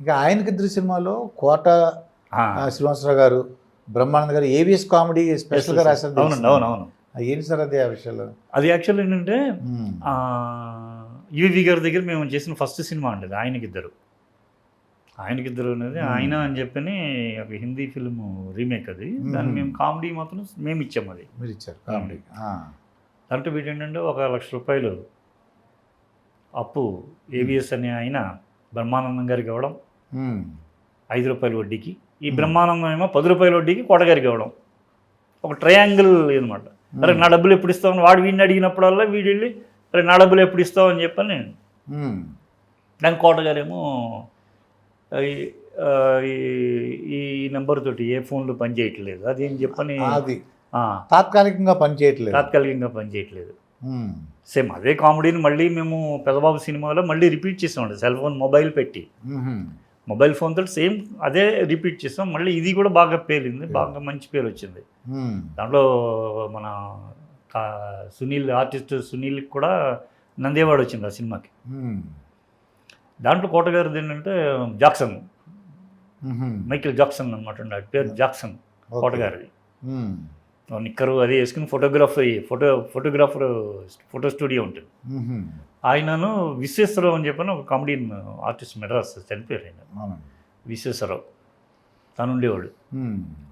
ఇంకా ఆయనకిద్దరు సినిమాలో కోట శ్రీనివాసరావు గారు బ్రహ్మానంద్ గారు ఏవిఎస్ కామెడీ స్పెషల్గా రాశారు అవునండి అవును అవును. ఆ, ఏంటి సార్ అది ఆ విషయాలు? అది యాక్చువల్ ఏంటంటే యువి గారి దగ్గర మేము చేసిన ఫస్ట్ సినిమా అండి ఆయనకిద్దరు. ఆయనకిద్దరు అనేది ఆయన అని చెప్పని ఒక హిందీ ఫిల్మ్ రీమేక్ అది. దాన్ని మ్మ్. కామెడీ మాత్రం మేము ఇచ్చాము అది. మీరు ఇచ్చారు కామెడీ దాంట్లో వీటి ఏంటంటే ఒక లక్ష రూపాయలు అప్పు ఏవిఎస్ అనే ఆయన బ్రహ్మానందం గారికి ఇవ్వడం ఐదు రూపాయల వడ్డీకి ఈ బ్రహ్మానందం ఏమో పది రూపాయల వడ్డీకి కోటగారికి ఇవ్వడం. ఒక ట్రయాంగిల్ అనమాట అరే నా డబ్బులు ఎప్పుడు ఇస్తామని వాడు వీడిని అడిగినప్పుడల్లా వీడు వెళ్ళి అరే నా డబ్బులు ఎప్పుడు ఇస్తావు అని చెప్పని నేను. దాని కోటగారేమో ఈ- నెంబర్ తోటి ఏ ఫోన్లు పనిచేయట్లేదు అది ఏం చెప్పని అది. తాత్కాలికంగా పనిచేయట్లేదు తాత్కాలికంగా పనిచేయట్లేదు సేమ్ అదే కామెడీని మళ్ళీ మేము పెదబాబు సినిమాలో మళ్ళీ రిపీట్ చేసామండి. సెల్ ఫోన్ మొబైల్ పెట్టి. మొబైల్ ఫోన్ తోటి సేమ్ అదే రిపీట్ చేసాం. మళ్ళీ ఇది కూడా బాగా పేలింది. బాగా మంచి పేరు వచ్చింది. దాంట్లో మన సునీల్ ఆర్టిస్ట్ సునీల్కి కూడా నందేవాడ వచ్చింది ఆ సినిమాకి. దాంట్లో కోటగారిది ఏంటంటే జాక్సన్. మైకిల్ జాక్సన్ అనమాట పేరు జాక్సన్. కోటగారిది. నిక్కరు అది వేసుకుని photography photo photographer photo studio ఉంటుంది. ఆయనను విశ్వేశ్వరరావు అని చెప్పని ఒక కామెడీ ఆర్టిస్ట్ మెడ్రాస్ చనిపోయారు ఆయన. విశ్వేశ్వరరావు. తను ఉండేవాడు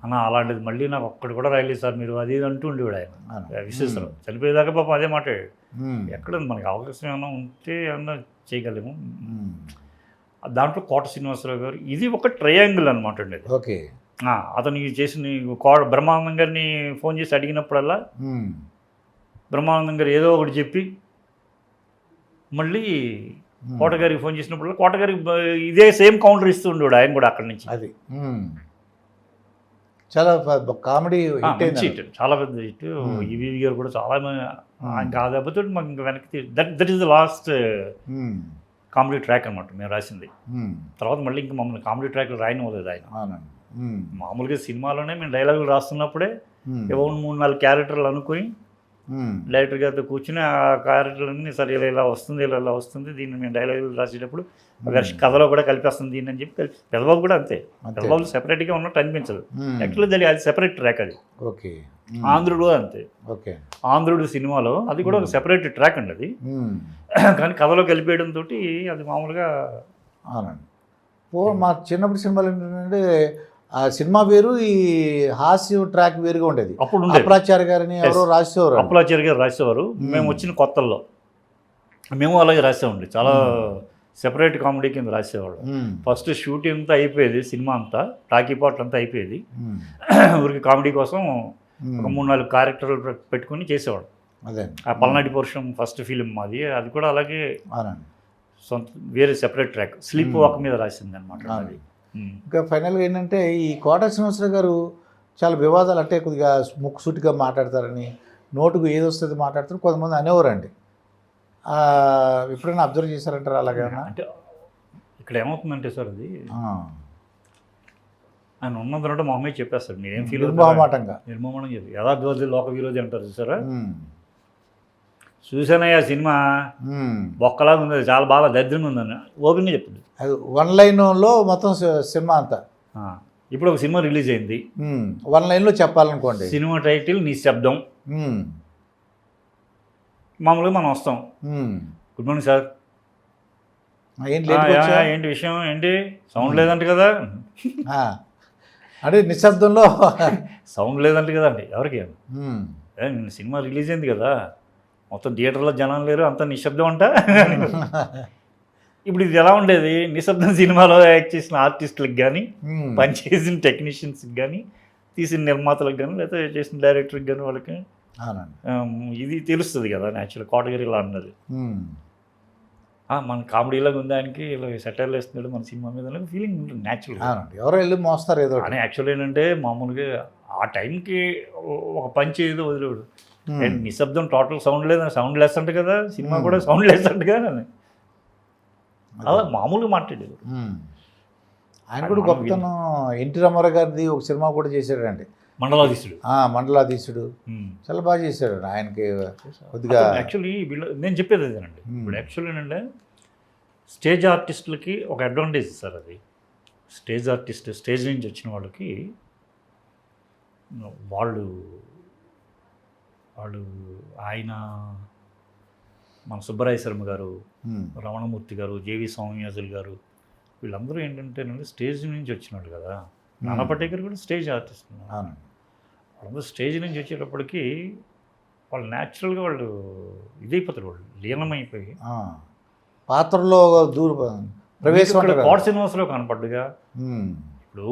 అన్న అలాంటిది మళ్ళీ నాకు ఒక్కటి కూడా రాయలేదు సార్ మీరు అది అంటూ ఉండేవాడు ఆయన. విశ్వేశ్వరరావు. చనిపోయేదాకా పాపం అదే మాట్లాడాడు ఎక్కడ మనకి అవకాశం ఏమైనా ఉంటే ఏమన్నా చేయగలము. దాంట్లో కోట శ్రీనివాసరావు గారు ఇది ఒక ట్రయాంగిల్ అనమాట అండి ఇది. ఓకే. అతను చేసిన కో బ్రహ్మానందం గారిని ఫోన్ చేసి అడిగినప్పుడల్లా బ్రహ్మానందం గారు ఏదో ఒకటి చెప్పి మళ్ళీ కోటగారికి ఫోన్ చేసినప్పుడు కోటగారికి ఇదే సేమ్ కౌంటర్ ఇస్తూ ఉండేవాడు ఆయన కూడా అక్కడి నుంచి. అది. చాలా కామెడీ హిట్ చాలా పెద్ద హిట్. ఈవీ గారు కూడా చాలా మంది ఇంకా ఆ దెబ్బతో మాకు ఇంకా వెనక్కి that that is the last comedy track అనమాట మేము రాసింది. తర్వాత మళ్ళీ ఇంకా మమ్మల్ని కామెడీ ట్రాక్ రాయనివ్వలేదు ఆయన. మామూలుగా సినిమాలోనే మేము డైలాగులు రాస్తున్నప్పుడే ఉమ్, ఏవో మూడు నాలుగు క్యారెక్టర్లు అనుకుని ఉమ్, డైరెక్టర్ గారితో కూర్చుని ఆ క్యారెక్టర్లన్నీ సరే ఇలా ఇలా వస్తుంది ఇలా ఇలా వస్తుంది దీన్ని మేము డైలాగులు రాసేటప్పుడు కథలో కూడా కలిపేస్తుంది దీన్ని అని చెప్పి కలిపి పెదబాబు కూడా అంతే. పెదబాబు సెపరేట్గా ఉన్నట్టు అనిపించదు. యాక్చువల్లీ దాని అది సెపరేట్ ట్రాక్ అది. ఓకే. ఆంధ్రుడు అంతే. ఓకే. ఆంధ్రుడు సినిమాలో అది కూడా ఒక సెపరేట్ ట్రాక్ అండి అది. కానీ కథలో కలిపేయడం తోటి అది మామూలుగా అవునండి. పో మా చిన్నప్పుడు సినిమాలు ఏంటంటే ఆ సినిమా వేరు ఈ హాస్య ట్రాక్ వేరుగా ఉండేది. అప్పుడు అప్రాచార్య గారిని ఎవరో రాసేవారు అప్పులాచారి గారు రాసేవారు. మేము వచ్చిన కొత్తల్లో. మేము అలాగే రాసేవాడి చాలా సెపరేట్ కామెడీ కింద రాసేవాళ్ళు. ఉమ్, ఫస్ట్ షూటింగ్ అంతా అయిపోయేది సినిమా అంతా టాకీ పాటలు అంతా అయిపోయేది. ఊరికి కామెడీ కోసం ఒక మూడు నాలుగు క్యారెక్టర్లు పెట్టుకొని చేసేవాడు అదే. ఆ పల్నాటి పోర్షన్ ఫస్ట్ ఫిలిం మాది. అది కూడా అలాగే సొంత వేరే సెపరేట్ ట్రాక్. స్లీప్ వాక్ మీద రాసింది అనమాట అది. ఇంకా ఫైనల్గా ఏంటంటే ఈ కోట శ్రీనివాసరావు గారు చాలా వివాదాలు అంటే కొద్దిగా ముక్కు సూటిగా మాట్లాడతారని నోటుకు ఏది వస్తుంది మాట్లాడతారు కొంతమంది అనేవారండి. ఎప్పుడైనా అబ్జర్వ్ చేశారంటారా అలాగా అంటే ఇక్కడ ఏమవుతుందంటే సార్ అది ఆయన ఉన్నదంటే మొహమే చెప్పేస్తాడు నేనేం ఫీల్ అవుతాను నిర్మోహమాటంగా. నిర్మమనం చెప్పి యథార్థవాది లోక విరోధి అంటారు ఉమ్, చూసానయ్యా సినిమా. బొక్కలాగా ఉంది చాలా బాగా దరిద్రంగా ఉందని. ఓపెన్గా చెప్తుంది అది వన్ లైన్లో మొత్తం సినిమా అంతా. ఇప్పుడు ఒక సినిమా రిలీజ్ అయింది. వన్ లైన్లో చెప్పాలనుకోండి. సినిమా టైటిల్ నీ శబ్దం మామూలుగా మనం వస్తాం. Good morning sir. ఏంటి విషయం? ఏంటి? సౌండ్ లేదంట కదా. అంటే నిశ్శబ్దంలో సౌండ్ లేదంట కదండి ఎవరికి? సినిమా రిలీజ్ అయింది కదా. మొత్తం థియేటర్లో జనం లేరు అంత నిశ్శబ్దం అంట. ఇప్పుడు ఇది ఎలా ఉండేది? నిశ్శబ్దం సినిమాలో యాక్ట్ చేసిన ఆర్టిస్టులకు కానీ పనిచేసిన టెక్నీషియన్స్కి కానీ తీసిన నిర్మాతలకు కానీ లేకపోతే చేసిన డైరెక్టర్కి కానీ వాళ్ళకి ఇది తెలుస్తుంది కదా న్యాచురల్ కోటగిరి ఇలా అన్నది. మన కామెడీలాగా ఉంది ఆయనకి ఇలా సెటైర్లు వేస్తున్నాడు మన సినిమా మీద ఫీలింగ్ ఉంటుంది న్యాచురల్ ఎవరో వెళ్ళి మోస్తారు ఏదో. కానీ యాక్చువల్ ఏంటంటే మామూలుగా ఆ టైంకి ఒక పంచి ఏదో వదిలేడు ఉమ్, ఏంటి నిశ్శబ్దం టోటల్ సౌండ్ లేదు సౌండ్ లెస్ అంట కదా సినిమా Hmm. కూడా సౌండ్ లెస్ అంట కదా అని. అలా మామూలుగా మాట్లాడేది. ఉమ్. ఆయన కూడా గొప్పతనం. ఎన్టీ రామారావు గారిది ఒక సినిమా కూడా చేశాడండి. మండలాధీశుడు. ఆ, మండలాధీశుడు. చాలా బాగా చేశాడు ఆయనకి కొద్దిగా యాక్చువల్లీ వీళ్ళు నేను చెప్పేది అదేనండి. Hmm. ఇప్పుడు యాక్చువల్లీ ఏంటంటే స్టేజ్ ఆర్టిస్టులకి ఒక అడ్వాంటేజ్ సార్ అది. స్టేజ్ ఆర్టిస్ట్ స్టేజ్ నుంచి వచ్చిన వాళ్ళకి వాళ్ళు వాళ్ళు ఆయన మన సుబ్బరాయ శర్మ గారు రమణమూర్తి గారు జేవి స్వామియాజులు గారు వీళ్ళందరూ ఏంటంటేనండి స్టేజ్ నుంచి వచ్చినాడు కదా. నానా పటేకర్ కూడా స్టేజ్ ఆర్టిస్ట్ వాళ్ళందరూ స్టేజ్ నుంచి వచ్చేటప్పటికి వాళ్ళు న్యాచురల్గా వాళ్ళు ఇదైపోతారు వాళ్ళు లీనమైపోయి. పాత్రలో దూర ప్రవేశం. కోట శ్రీనివాసరావు కనపడ్డుగా. ఇప్పుడు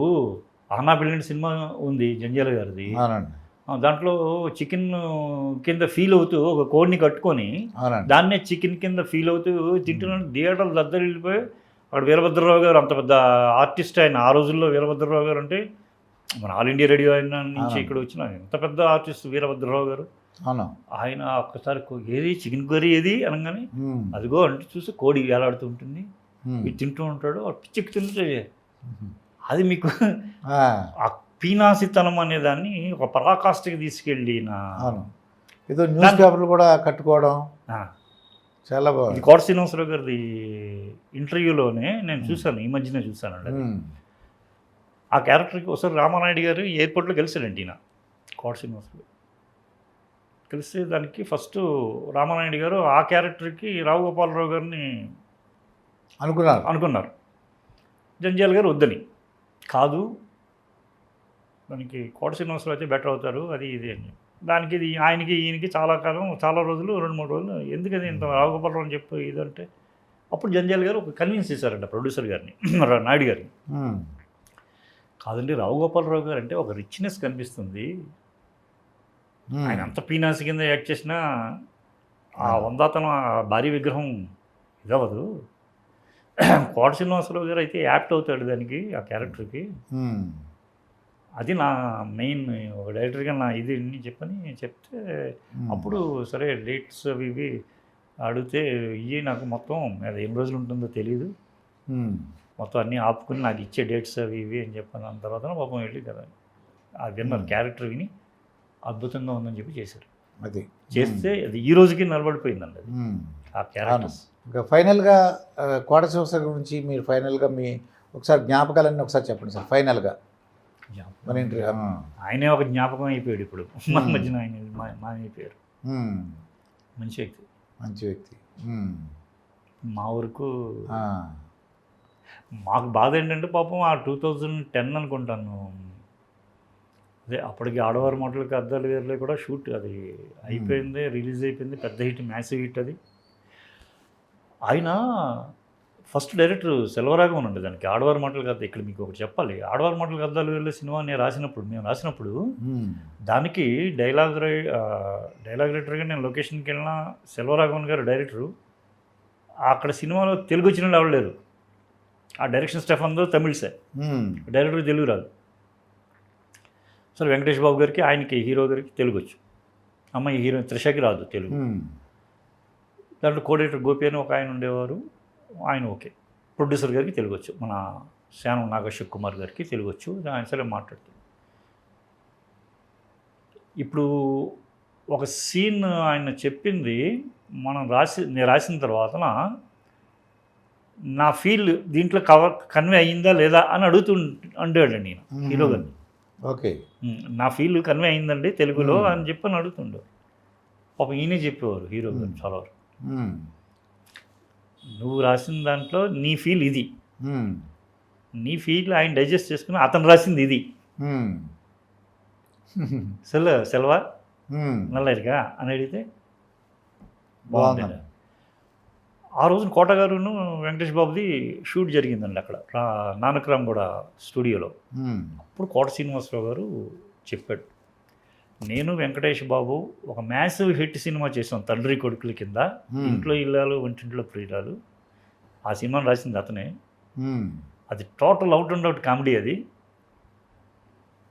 ఆనా బిల్లిండి సినిమా ఉంది జంజాల గారిది. దాంట్లో చికెన్ కింద ఫీల్ అవుతూ ఒక కోడిని కట్టుకొని దాన్నే చికెన్ కింద ఫీల్ అవుతూ తింటున్నాడు. థియేటర్లు దద్దరు వెళ్ళిపోయి అక్కడ వీరభద్రరావు గారు అంత పెద్ద ఆర్టిస్ట్ ఆయన ఆ రోజుల్లో వీరభద్రరావు గారు అంటే మన ఆల్ ఇండియా రేడియో ఆయన నుంచి. ఇక్కడ వచ్చిన ఎంత పెద్ద ఆర్టిస్ట్ వీరభద్రరావు గారు. ఆయన ఒక్కసారి ఏది చికెన్ కర్రీ ఏది అనగానే అదిగో అంటే చూసి కోడి వేలాడుతూ ఉంటుంది. తింటూ ఉంటాడు. పిచ్చికి తింటే. అది మీకు పీనాసితనం అనే దాన్ని ఒక పరాకాష్ఠకి తీసుకెళ్ళి ఏదో న్యూస్ పేపర్లు కూడా కట్టుకోవడం. చాలా బాగుంది. కోట శ్రీనివాసరావు గారిది ఇంటర్వ్యూలోనే నేను చూశాను ఈ మధ్యనే చూశానండి ఆ క్యారెక్టర్కి ఒకసారి రామానాయుడు గారు ఎయిర్పోర్ట్లో కలిసాడండి ఈయన కోట శ్రీనివాసరావు. కలిస్తే దానికి ఫస్ట్ రామానాయుడు గారు ఆ క్యారెక్టర్కి రావు గోపాలరావు గారిని అనుకున్నారు. అనుకున్నారు. జంజాల్ గారు వద్దని. కాదు దానికి కోట శ్రీనివాసరావు అయితే బెటర్ అవుతారు అది ఇది అని. దానికి ఇది ఆయనకి ఈయనకి చాలా కాలం చాలా రోజులు రెండు మూడు రోజులు ఎందుకని ఇంత రావుగోపాలరావు అని చెప్పి ఇదంటే అప్పుడు జంజాల్ గారు ఒక కన్విన్స్ చేశారంట ప్రొడ్యూసర్ గారిని నాయుడు గారిని. కాదండి రావుగోపాలరావు గారు అంటే ఒక రిచ్నెస్ కనిపిస్తుంది. ఆయన అంత పీనాసి కింద యాక్ట్ చేసినా ఆ వందాతనం ఆ భారీ విగ్రహం ఇదవదు కోట శ్రీనివాసరావు గారు అయితే యాప్ట్ అవుతాడు దానికి ఆ క్యారెక్టర్కి అది నా మెయిన్ డైరెక్టర్గా నా ఇది చెప్పని చెప్తే. అప్పుడు సరే డేట్స్ అవి ఇవి అడిగితే ఇవి నాకు మొత్తం అది ఎన్ని రోజులు ఉంటుందో తెలియదు మొత్తం అన్నీ ఆపుకుని నాకు ఇచ్చే డేట్స్ అవి ఇవి అని చెప్పాను దాని తర్వాత పాపం వెళ్ళి కదా అది విన్నారు. క్యారెక్టర్ విని అద్భుతంగా ఉందని చెప్పి చేశారు. అది. చేస్తే అది ఈ రోజుకి నిలబడిపోయిందండి అది. ఆ క్యారెక్టర్స్. ఇంకా ఫైనల్గా కోట సంవత్సరం గురించి మీరు ఫైనల్గా మీ ఒకసారి జ్ఞాపకాలన్నీ ఒకసారి చెప్పండి సార్ ఫైనల్గా. ఆయనే ఒక జ్ఞాపకం అయిపోయాడు ఇప్పుడు. మన. మధ్యన ఆయన మా- మాయమైపోయారు ఉమ్, మంచి వ్యక్తి. మంచి వ్యక్తి. మా ఊరుకు ఆ, మాకు బాధ ఏంటంటే పాపం ఆ టూ థౌజండ్ టెన్ అనుకుంటాను. అదే అప్పటికి ఆడవారి మాటలకి అద్దాలు వేర్లే కూడా షూట్ అది అయిపోయింది రిలీజ్ అయిపోయింది పెద్ద హిట్ మ్యాసివ్ హిట్ అది. ఆయన ఫస్ట్ డైరెక్టర్ సెల్వరాగం ఉండే దానికి. ఆడవారి మాటలకు అద్ద ఇక్కడ మీకు ఒకటి చెప్పాలి. ఆడవారి మాటలకు అద్దాలు వెళ్ళే సినిమా నేను రాసినప్పుడు మేము రాసినప్పుడు దానికి డైలాగ్ డైలాగ్ రైటర్గా నేను లొకేషన్కి వెళ్ళిన సెల్వరాఘవన్ గారు డైరెక్టరు అక్కడ సినిమాలో తెలుగు వచ్చిన వాళ్ళు ఎవరు లేరు. ఆ డైరెక్షన్ స్టాఫ్ అందరూ తమిళసే డైరెక్టర్ తెలుగు రాదు. సరే వెంకటేష్ బాబు గారికి ఆయనకి హీరో గారికి తెలుగు వచ్చు. అమ్మాయి హీరో త్రిషకి రాదు తెలుగు. దాంట్లో కోడేటర్ గోపి అని ఒక ఆయన ఉండేవారు. ఆయన ఓకే. ప్రొడ్యూసర్ గారికి తెలుగు వచ్చు మన శానం నాగేశ్వర్ కుమార్ గారికి తెలుగు వచ్చు ఆయన సరే మాట్లాడుతాడు ఇప్పుడు ఒక సీన్ ఆయన చెప్పింది మనం రాసి నేను రాసిన తర్వాత నా ఫీల్ దీంట్లో కవర్ కన్వే అయ్యిందా లేదా అని అడుగుతూ అండాడు నేను హీరో గారిని ఓకే. నా ఫీల్ కన్వే అయిందండి తెలుగులో. అని చెప్పి అని అడుగుతుండే పాపం ఈయనే చెప్పేవారు హీరో గారు. చాలా వరకు. నువ్వు రాసిన దాంట్లో నీ ఫీల్ ఇది. నీ ఫీల్ ఆయన డైజెస్ట్ చేసుకుని అతను రాసింది ఇది. సెల్ సెల్వా? నల్లరిగా అని అడిగితే బాగుందండి ఆ రోజున కోట గారును వెంకటేష్ బాబుది షూట్ జరిగిందండి అక్కడ. నానక్రామ్ కూడా స్టూడియోలో. అప్పుడు కోట శ్రీనివాసరావు గారు చెప్పాడు. నేను వెంకటేష్ బాబు ఒక మ్యాసివ్ హిట్ సినిమా చేసాం తండ్రి కొడుకుల కింద. ఇంట్లో ఇల్లాలు వంటింట్లో ప్రియురాలు. ఆ సినిమాను రాసింది అతనే. అది total out and out comedy అది.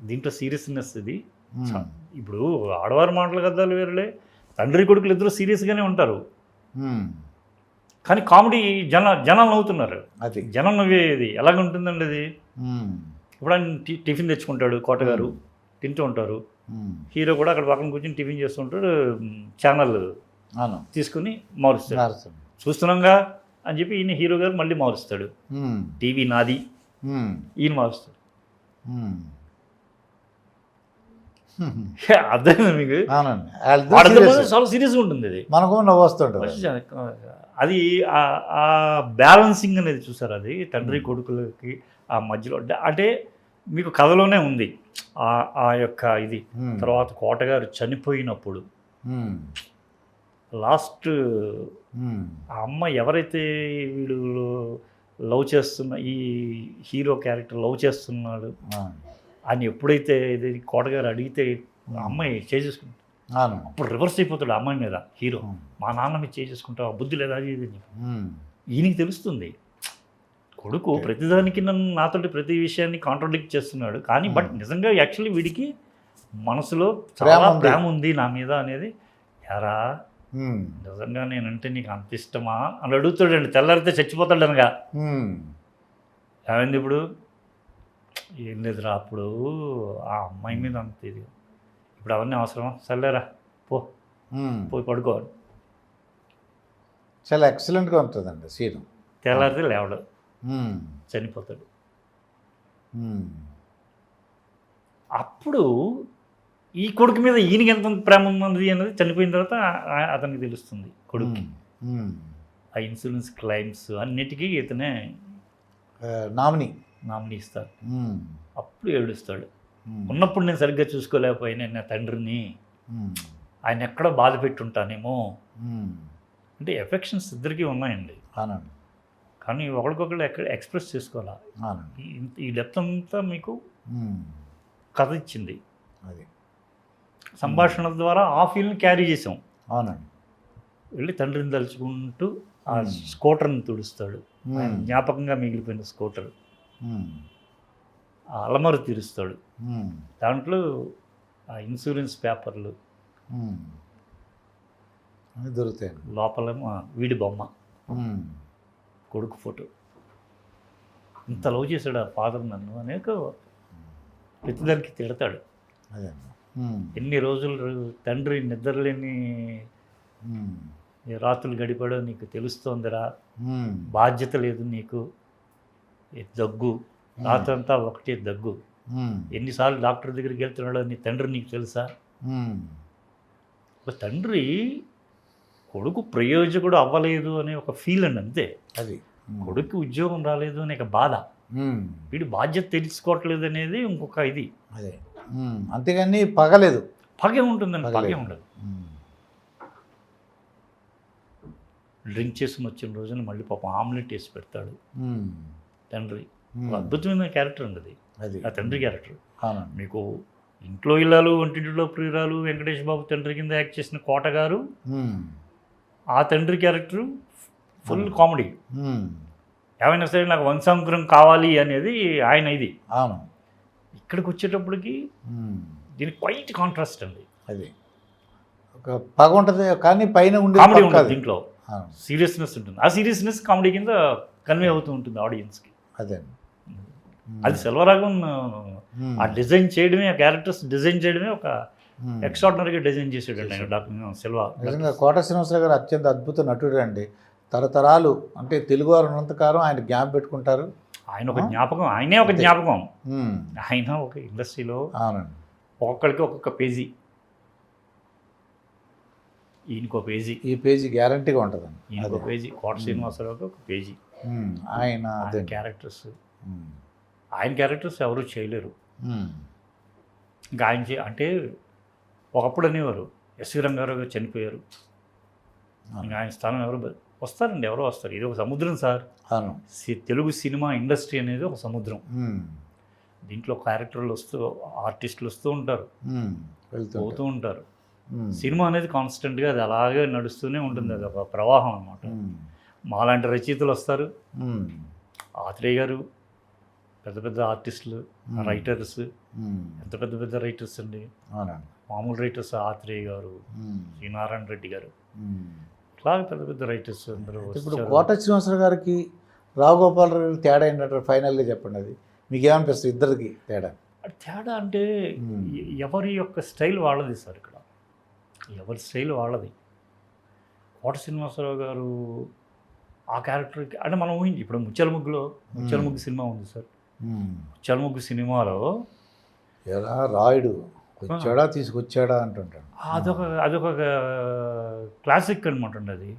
దీంట్లో సీరియస్నెస్ ఇది. ఇప్పుడు ఆడవారి మాటలు కద్దాలు వేరులే. తండ్రి కొడుకులు ఇద్దరు సీరియస్గానే ఉంటారు. కానీ కామెడీ జన జనాలు నవ్వుతున్నారు. అది. జనం నవ్వేది. ఎలాగ ఉంటుందండి అది ఇప్పుడు టిఫిన్ తెచ్చుకుంటాడు కోటగారు. తింటూ ఉంటారు. హీరో కూడా అక్కడ పక్కన కూర్చొని టిఫిన్ చేస్తుంటాడు ఛానల్ తీసుకుని మారుస్తాడు. చూస్తున్నాంగా అని చెప్పి ఈయన హీరో గారు మళ్ళీ మారుస్తాడు. ఉమ్, టీవీ నాది. ఉమ్, ఈయన మారుస్తారు ఉమ్. అర్థం మీకు. చాలా సీరియస్గా ఉంటుంది అది మనకు నవ్వు వస్తుంటుంది. అది ఆ- బ్యాలెన్సింగ్ అనేది చూసారు అది? తండ్రి కొడుకులకి ఆ మధ్యలో. అంటే మీకు కథలోనే ఉంది. ఆ యొక్క ఇది. తర్వాత కోటగారు చనిపోయినప్పుడు లాస్ట్ ఆ అమ్మ ఎవరైతే వీడు లవ్ చేస్తున్న ఈ హీరో క్యారెక్టర్ లవ్ చేస్తున్నాడు. అని ఎప్పుడైతే ఇది కోటగారు అడిగితే అమ్మాయి చేసేసుకుంటాడు అప్పుడు రివర్స్ అయిపోతాడు ఆ అమ్మాయి మీద హీరో. మా నాన్న మీద చేసేసుకుంటావు? బుద్ధి లేదా? అది ఇది ఈయనకి తెలుస్తుంది. కొడుకు ప్రతిదానికి నన్ను నాతోటి ప్రతి విషయాన్ని కాంట్రడిక్ట్ చేస్తున్నాడు. కానీ బట్ నిజంగా యాక్చువల్లీ వీడికి మనసులో చాలా. ప్రేమ ఉంది. నా మీద అనేది. ఎరా నిజంగా నేనంటే నీకు అంత ఇష్టమా? అని అడుగుతాడండి. తెల్లారితే చచ్చిపోతాడు అనగా ఏమైంది ఇప్పుడు? ఏం లేదురా అప్పుడు ఆ అమ్మాయి మీద అంత ఇది. ఇప్పుడు అవన్నీ అవసరమా? సర్లేరా పో. పోయి పడుకో. చాలా ఎక్సలెంట్గా ఉంటుందండి సీన్. తెల్లారితే లేవడు. చనిపోతాడు. అప్పుడు ఈ కొడుకు మీద ఈయనకి ఎంత ప్రేమ ఉన్నది అనేది చనిపోయిన తర్వాత అతనికి తెలుస్తుంది కొడుకు. ఆ ఇన్సూరెన్స్ క్లైమ్స్ అన్నిటికీ ఇతనే నామినీ. నామినీ ఇస్తారు ఉమ్, అప్పుడు ఏడుస్తాడు. ఉన్నప్పుడు నేను సరిగ్గా చూసుకోలేకపోయినా నా తండ్రిని. ఆయన ఎక్కడో బాధ పెట్టుంటానేమో. అంటే ఎఫెక్షన్స్ ఇద్దరికీ ఉన్నాయండి. అవునండి. కానీ ఒకరికొకరు ఎక్కడ ఎక్స్ప్రెస్ చేసుకోవాలా? ఈ- డెప్త్ అంతా మీకు కథ ఇచ్చింది. అది. సంభాషణ ద్వారా ఆ ఫీల్ని క్యారీ చేసాం. అవునండి. వెళ్ళి తండ్రిని తలుచుకుంటూ ఆ. స్కూటర్ని తుడుస్తాడు. జ్ఞాపకంగా మిగిలిపోయిన స్కూటర్. ఆ అలమరు తీరుస్తాడు. దాంట్లో ఆ ఇన్సూరెన్స్ పేపర్లు. దొరుకుతాయండి. లోపలేమో వీడి బొమ్మ. కొడుకు ఫోటో. ఇంత లవ్ చేశాడు ఆ ఫాదర్ నన్ను. అనేక ప్రతిదానికి తిడతాడు. ఎన్ని రోజులు తండ్రి నిద్రలేని రాత్రులు గడిపాడో నీకు తెలుస్తోందిరా. బాధ్యత లేదు నీకు. దగ్గు. రాత్రంతా ఒకటే దగ్గు. ఎన్నిసార్లు డాక్టర్ దగ్గరికి వెళ్తున్నాడో నీ తండ్రి నీకు తెలుసా? ఒక తండ్రి కొడుకు ప్రయోజకుడు అవ్వలేదు అనే ఒక ఫీల్ అండి అంతే. అది. కొడుకు ఉద్యోగం రాలేదు అనే ఒక బాధ. వీడి బాధ్యత తెలుసుకోవట్లేదు అనేది ఇంకొక ఇది. అదే. అంతేగాని పగలేదు. పగే ఉంటుందండి పగే. ఉండదు. డ్రింక్ చేసుకుని వచ్చిన రోజున మళ్ళీ పాపం ఆమ్లెట్ వేసి పెడతాడు. తండ్రి. అద్భుతమైన క్యారెక్టర్ అండి అది. అది. ఆ తండ్రి క్యారెక్టర్. మీకు ఇంట్లో ఇల్లాలు వంటింటిలో ప్రియురాలు వెంకటేష్ బాబు తండ్రి కింద యాక్ట్ చేసిన కోటగారు ఉమ్, ఆ తండ్రి క్యారెక్టర్ ఫుల్ కామెడీ. ఏమైనా సరే నాకు వంశాంకురం కావాలి అనేది ఆయన ఇది. అవును. ఇక్కడికి వచ్చేటప్పటికి దీనికి క్వైట్ కాంట్రాస్ట్ అండి. అది. ఒక పగ ఉంటుంది కానీ పైన ఉండే కామెడీ ఉంటుంది. దీంట్లో. సీరియస్నెస్ ఉంటుంది. ఆ సీరియస్నెస్ కామెడీ కింద కన్వే అవుతూ ఉంటుంది ఆడియన్స్కి. అదే అది సెల్వరాగన్ ఉమ్, ఆ డిజైన్ చేయడమే ఆ క్యారెక్టర్స్ డిజైన్ చేయడమే ఒక. ఎక్స్ట్రాడినరీగా డిజైన్ చేసాడు ఆయన డాక్టర్ సెల్వా. నిజంగా కోట శ్రీనివాసరావు గారు అత్యంత అద్భుత నటుడు అండి. తరతరాలు అంటే తెలుగు వారు ఉన్నంతకాలం ఆయన జ్ఞాపం పెట్టుకుంటారు. ఆయన ఒక జ్ఞాపకం ఆయనే ఒక జ్ఞాపకం. ఉమ్, ఆయన ఒక ఇండస్ట్రీలో అవునండి. ఒక్కొక్కరికి ఒక్కొక్క పేజీ. ఈయనకో పేజీ. ఈ పేజీ గ్యారంటీగా ఉంటుందండి. ఈయనకో పేజీ. కోట శ్రీనివాసరావుకి ఒక పేజీ. ఉమ్, ఆయన క్యారెక్టర్స్ ఆయన క్యారెక్టర్స్ ఎవరు చేయలేరు. ఇంకా ఆయన చే అంటే ఒకప్పుడు అనేవారు ఎస్వి రంగారావు గారు చనిపోయారు. ఆయన స్థానం ఎవరు వస్తారండి ఎవరో వస్తారు. ఇది ఒక సముద్రం సార్. తెలుగు సినిమా ఇండస్ట్రీ అనేది ఒక సముద్రం. దీంట్లో క్యారెక్టర్లు వస్తూ ఆర్టిస్టులు వస్తూ ఉంటారు. పోతూ ఉంటారు. సినిమా అనేది కాన్స్టెంట్గా అది అలాగే నడుస్తూనే ఉంటుంది. అది ఒక ప్రవాహం అనమాట మాలాంటి రచయితలు వస్తారు. ఆత్రేయ గారు పెద్ద పెద్ద ఆర్టిస్టులు. రైటర్స్ ఎంత పెద్ద పెద్ద రైటర్స్ అండి. మామూలు రైటర్స్ ఆత్రేయ గారు ఉమ్, శ్రీనారాయణ రెడ్డి గారు. ఉమ్. ఇట్లాగే పెద్ద పెద్ద రైటర్స్ అందరూ ఇప్పుడు. కోట శ్రీనివాసరావు గారికి రావు గోపాలరావు గారికి తేడా ఏంటంటే ఫైనల్గా చెప్పండి అది. మీకు ఏమనిపిస్తుంది ఇద్దరికి తేడా? తేడా అంటే ఎవరి యొక్క స్టైల్ వాళ్ళది సార్ ఇక్కడ. ఎవరి స్టైల్ వాళ్ళది. కోట శ్రీనివాసరావు గారు ఆ క్యారెక్టర్కి అంటే మనం ఊహించి ఇప్పుడు ముత్యాల ముగ్గులో Hmm. ముగ్గు సినిమా ఉంది సార్. చల్ముగ్గు సినిమాలో ఎలా? రాయుడు వచ్చాడా తీసుకొచ్చాడా అంటుంటాడు. అదొక అదొక క్లాసిక్ అనమాట అది.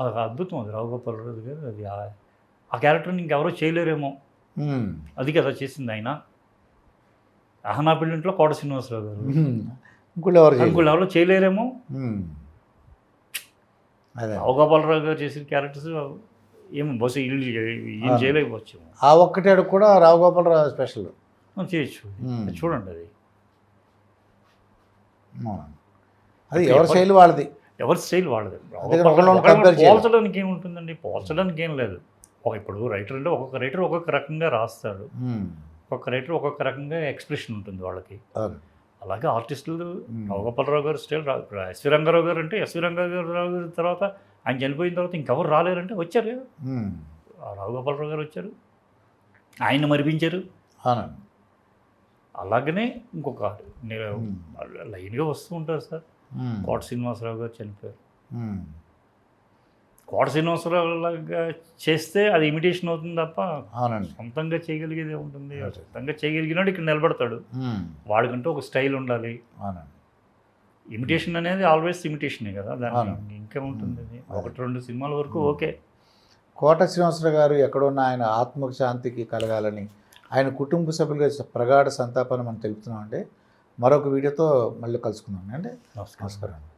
అదొక అద్భుతం అది రావు గోపాలరావు గారు అది ఆ- క్యారెక్టర్ని ఇంకెవరో చేయలేరేమో. ఉమ్. అది కదా చేసింది ఆయన. అహనా పిల్లింట్లో కోట శ్రీనివాసరావు గారు. ఇంకోళ్ళు ఎవరు. ఇంకోళ్ళు ఎవరో చేయలేరేమో. ఉమ్. అదే. రావు గోపాలరావు గారు చేసిన క్యారెక్టర్స్ ఏమో బస్సు ఇల్లు ఏం. చేయలేకపోవచ్చు. ఆ ఒక్కటాడు కూడా రావు గోపాలరావు స్పెషల్ చేయొచ్చు. చూడండి అది. అది ఎవరి శైలి వాళ్ళది. ఎవరి స్టైల్ వాళ్ళది. పోల్చడానికి ఏముంటుందండి పోల్చడానికి ఏం లేదు. ఒక ఇప్పుడు రైటర్ అంటే ఒక్కొక్క రైటర్ ఒక్కొక్క రకంగా రాస్తాడు. ఒక్కొక్క రైటర్ ఒక్కొక్క రకంగా ఎక్స్ప్రెషన్ ఉంటుంది వాళ్ళకి. అలాగే ఆర్టిస్టులు. రావుగోపాలరావు గారు స్టైల్ ఎస్వి రంగారావు గారు అంటే ఎస్వి రంగారావు గారి తర్వాత ఆయన చనిపోయిన తర్వాత ఇంకెవరు రాలేరంటే వచ్చారు రావుగోపాలరావు గారు వచ్చారు. ఆయన మరిపించారు. అలాగనే ఇంకొక. లైన్గా వస్తూ ఉంటారు సార్. కోట శ్రీనివాసరావు గారు చనిపోయారు. కోట శ్రీనివాసరావు లాగా చేస్తే అది ఇమిటేషన్ అవుతుంది తప్ప సొంతంగా చేయగలిగేది ఉంటుంది. సొంతంగా చేయగలిగినాడు ఇక్కడ నిలబడతాడు. వాడికంటూ ఒక స్టైల్ ఉండాలి. అవునండి. ఇమిటేషన్ అనేది ఆల్వేస్ ఇమిటేషనే కదా అవును. దాని ఇంకేముంటుంది? అదే. ఒకటి రెండు సినిమాల వరకు ఓకే. కోట శ్రీనివాసరావు గారు ఎక్కడున్న ఆయన ఆత్మకు శాంతికి కలగాలని ఆయన కుటుంబ సభ్యులుగా ప్రగాఢ సంతాపాన్ని మనం తెలుపుతున్నాం అంటే మరొక వీడియోతో మళ్ళీ కలుసుకుందాం అండి. నమస్కారం. నమస్కారం.